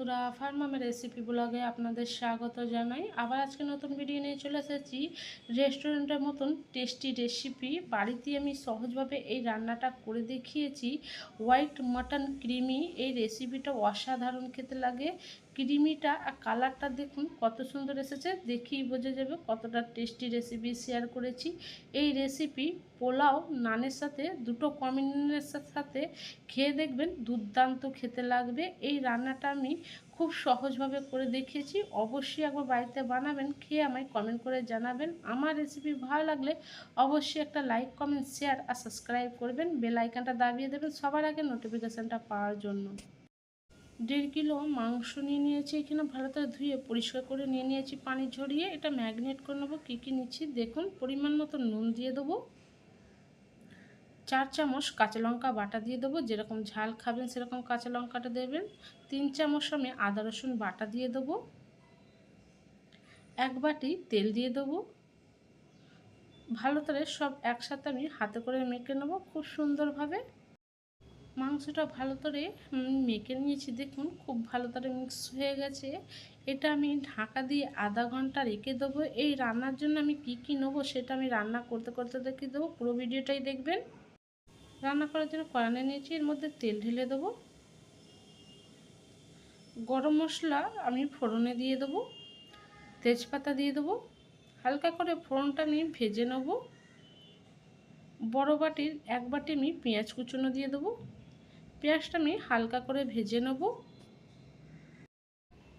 বন্ধুরা, ফার্মামের রেসিপি ব্লগে আপনাদের স্বাগত জানাই। আবার আজকে নতুন ভিডিও নিয়ে চলে এসেছি। রেস্টুরেন্টের মতন টেস্টি রেসিপি বাড়িতে আমি সহজভাবে এই রান্নাটা করে দেখিয়েছি। হোয়াইট মাটন ক্রিমি এই রেসিপিটা অসাধারণ খেতে লাগে। ক্রিমিটা আর কালারটা দেখুন, কত সুন্দর এসেছে। দেখেই বোঝা যাবে কতটা টেস্টি রেসিপি শেয়ার করেছি। এই রেসিপি পোলাও নানের সাথে, দুটো কম্বিনেশনের সাথে খেয়ে দেখবেন দুর্দান্ত খেতে লাগবে। এই রান্নাটা আমি খুব সহজভাবে করে দেখিয়েছি। অবশ্যই একবার বাড়িতে বানাবেন, খেয়ে আমায় কমেন্ট করে জানাবেন। আমার রেসিপি ভালো লাগলে অবশ্যই একটা লাইক কমেন্ট শেয়ার আর সাবস্ক্রাইব করবেন। বেল আইকনটা দাবিয়ে দেবেন সবার আগে নোটিফিকেশানটা পাওয়ার জন্য। দেড় কিলো মাংস নিয়ে নিয়েছি এখানে, ভালো করে ধুয়ে পরিষ্কার করে নিয়ে নিয়েছি পানি ঝরিয়ে। এটা ম্যাগনেট করে নেব। কী কী নিচ্ছি দেখুন, পরিমাণ মতো নুন দিয়ে দেবো। চার চামচ কাঁচা লঙ্কা বাটা দিয়ে দেবো, যেরকম ঝাল খাবেন সেরকম কাঁচা লঙ্কাটা দেবেন। তিন চামচ আমি আদা রসুন বাটা দিয়ে দেবো। এক বাটি তেল দিয়ে দেবো। ভালো করে সব একসাথে আমি হাতে করে মেখে নেব খুব সুন্দরভাবে। মাংসটা ভালো করে মেখে নিয়েছি, দেখুন খুব ভালো করে মিক্স হয়ে গেছে। এটা আমি ঢাকা দিয়ে আধা ঘণ্টা রেখে দেবো। এই রান্নার জন্য আমি কি কি নেব সেটা আমি রান্না করতে করতে দেখে দেবো। পুরো ভিডিওটাই দেখবেন। রান্না করার জন্য কড়ানে নিয়েছি, এর মধ্যে তেল ঢেলে দেবো। গরম মশলা আমি ফোড়নে দিয়ে দেবো। তেজপাতা দিয়ে দেবো। হালকা করে ফোড়নটা আমি ভেজে নেব। বড় বাটির এক বাটি আমি পেঁয়াজ কুচনো দিয়ে দেবো। পেঁয়াজটা আমি হালকা করে ভেজে নেব।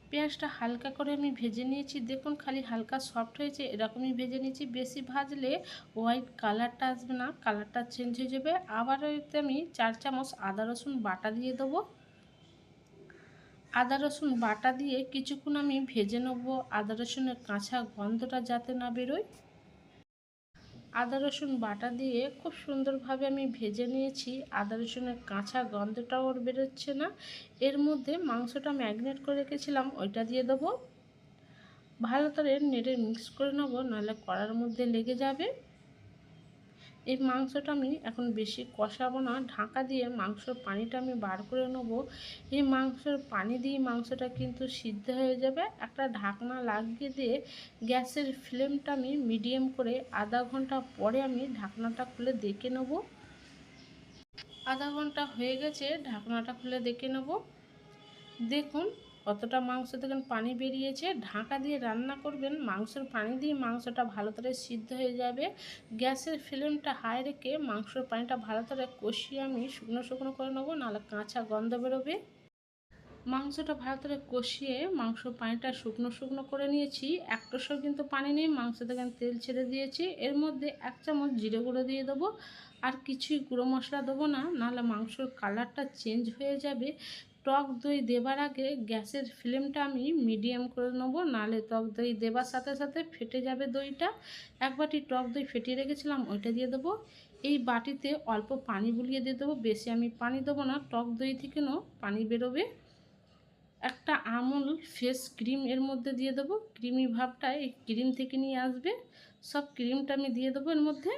পেঁয়াজটা হালকা করে আমি ভেজে নিয়েছি। দেখুন, খালি হালকা সফট হয়েছে, এরকমই ভেজে নিয়েছি। বেশি ভাজলে হোয়াইট কালারটা আসবে না কালারটা চেঞ্জ হয়ে যাবে। আবার এতে আমি চার চামচ আদা, রসুন বাটা দিয়ে দেবো। আদা, রসুন বাটা দিয়ে কিছুক্ষণ আমি ভেজে নেব। আদা, রসুনের কাঁচা গন্ধটা যাতে না বেরোয়। আদা, রসুন বাটা দিয়ে খুব সুন্দরভাবে আমি ভেজে নিয়েছি। আদা, রসুনের কাঁচা গন্ধটাও ওর বেরোচ্ছে না। এর মধ্যে মাংসটা ম্যাগনেট করে রেখেছিলাম, ওইটা দিয়ে দেবো। ভালো করে নেড়ে মিক্স করে নেব, নাহলে কড়ার মধ্যে লেগে যাবে। এই মাংসটা আমি এখন বেশি কষাবো না। ঢাকা দিয়ে মাংসর পানিটা আমি বার করে নেব। এই মাংসর পানি দিয়ে মাংসটা কিন্তু সিদ্ধ হয়ে যাবে। একটা ঢাকনা লাগিয়ে দিয়ে গ্যাসের ফ্লেমটা আমি মিডিয়াম করে আধা ঘণ্টা পরে আমি ঢাকনাটা খুলে দেখে নেব। আধা ঘণ্টা হয়ে গেছে, ঢাকনাটা খুলে দেখে নেব। দেখুন কতটা মাংস দেখেন পানি বেরিয়েছে। ঢাকা দিয়ে রান্না করবেন, মাংসের পানি দিয়ে মাংসটা ভালো করে সিদ্ধ হয়ে যাবে। গ্যাসের ফ্লেমটা হাই রেখে মাংসর পানিটা ভালো করে কষিয়ে আমি শুকনো শুকনো করে নেব, নাহলে কাঁচা গন্ধ বেরোবে। মাংসটা ভালো করে কষিয়ে মাংস পানিটা শুকনো শুকনো করে নিয়েছি। একটোসও কিন্তু পানি নেই, মাংস থেকে তেল ছেড়ে দিয়েছি। এর মধ্যে এক চামচ জিরে গুঁড়ো দিয়ে দেবো। আর কিছুই গুঁড়ো মশলা দেবো না, নাহলে মাংসর কালারটা চেঞ্জ হয়ে যাবে। টক দই দেবার আগে গ্যাসের ফ্লেমটা আমি মিডিয়াম করে নেব নাহলে টক দই দেবার সাথে সাথে ফেটে যাবে দইটা। এক বাটি টক দই ফেটিয়ে রেখেছিলাম, ওইটা দিয়ে দেবো। এই বাটিতে অল্প পানি বুলিয়ে দিয়ে দেবো, বেশি আমি পানি দেবো না, টক দই থেকেও পানি বেরোবে। একটা আমুল ফেস ক্রিম এর মধ্যে দিয়ে দেবো, ক্রিমি ভাবটা এই ক্রিম থেকে নিয়ে আসবে। সব ক্রিমটা আমি দিয়ে দেবো এর মধ্যে।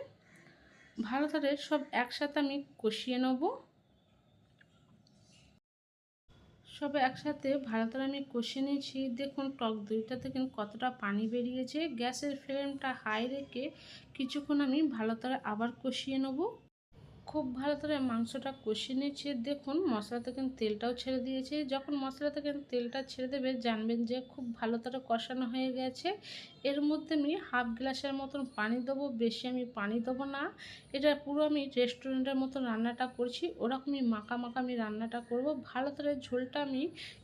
ভালো করে সব একসাথে আমি কষিয়ে নেব। সব একসাথে ভালো করে আমি কষে নিয়েছি, দেখুন টক দইটা থেকে কতটা পানি বেরিয়েছে, গ্যাসের ফ্লেমটা হাই রেখে কিছুক্ষণ আমি ভালো করে আবার কষিয়ে নেব। খুব ভালো করে মাংসটা কষিয়ে নিয়েছি। দেখুন মশলা থেকে তেলটাও ছেড়ে দিয়েছে। যখন মশলা থেকে তেলটা ছেড়ে দেবে, জানবেন যে খুব ভালো করে কষানো হয়ে গেছে। এর মধ্যে আমি হাফ গ্লাসের মতন পানি দেবো। বেশি আমি পানি দেবো না। এটা পুরো আমি রেস্টুরেন্টের মতন রান্নাটা করছি। ওরকমই মাখা মাখা আমি রান্নাটা করব। ভালো করে ঝোলটা আমি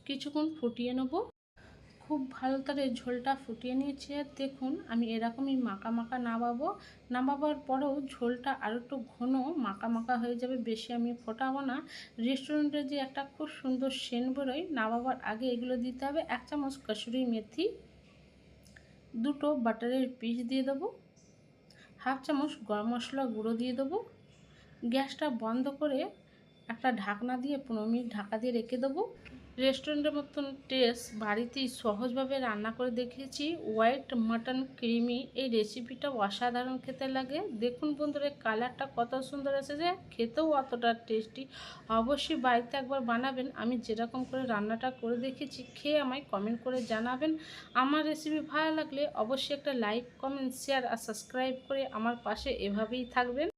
কিছুক্ষণ ফুটিয়ে নেব। খুব ভালো করে ঝোলটা ফুটিয়ে নিয়েছি। আর দেখুন, আমি এরকমই মাখা মাখা নামাবো। নামাবার পরেও ঝোলটা আরও একটু ঘন মাখা মাখা হয়ে যাবে, বেশি আমি ফোটাবো না। রেস্টুরেন্টে যে একটা খুব সুন্দর সেন বেরোয় নামাবার আগে এগুলো দিতে হবে এক চামচ কসুরি মেথি, দুটো বাটারের পিস দিয়ে দেবো, হাফ চামচ গরম মশলা গুঁড়ো দিয়ে দেবো, গ্যাসটা বন্ধ করে একটা ঢাকনা দিয়ে পনেরো মিনিট ঢাকা দিয়ে রেখে দেবো। রেস্টুরেন্টের মতন টেস্ট বাড়িতেই সহজভাবে রান্না করে দেখিয়েছি। হোয়াইট মাটন ক্রিমি এই রেসিপিটা অসাধারণ খেতে লাগে। দেখুন বন্ধুরা কালারটা কত সুন্দর এসেছে। খেতেও অতটা টেস্টি অবশ্যই বাড়িতে একবার বানাবেন। আমি যেরকম করে রান্নাটা করে দেখেছি খেয়ে আমায় কমেন্ট করে জানাবেন। আমার রেসিপি ভালো লাগলে অবশ্যই একটা লাইক কমেন্ট শেয়ার আর সাবস্ক্রাইব করে আমার পাশে এভাবেই থাকবেন।